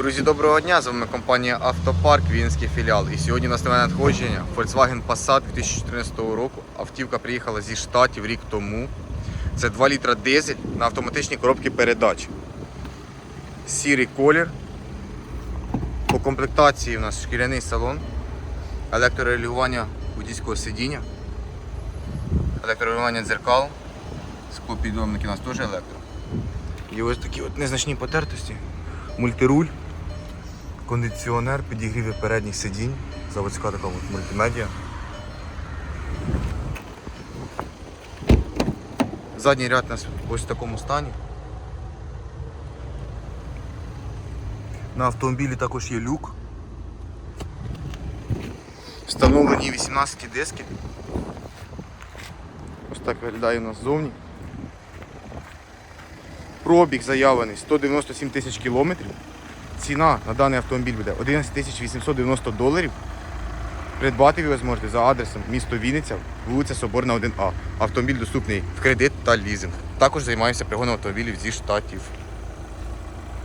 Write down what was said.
Друзі, доброго дня! З вами компанія Автопарк, Вінський філіал. І сьогодні у нас нове надходження Volkswagen Passat 2014 року. Автівка приїхала зі Штатів рік тому. Це 2 літра дизель на автоматичній коробці передач. Сірий колір. По комплектації у нас шкіряний салон, електрорегулювання водійського сидіння, електрорегулювання дзеркал, склопідйомники у нас теж електро. І ось такі от незначні потертості. Мультируль, кондиціонер, підігріви передніх сидінь, заводська така от мультимедіа. Задній ряд нас ось в такому стані. На автомобілі також є люк. Встановлені 18 диски. Ось так виглядає у нас ззовні. Пробіг заявлений 197 тисяч кілометрів. Ціна на даний автомобіль буде 11 тисяч 890 доларів. Придбати ви його зможете за адресом місто Вінниця, вулиця Соборна 1А. Автомобіль доступний в кредит та лізинг. Також займаємося пригоном автомобілів зі штатів.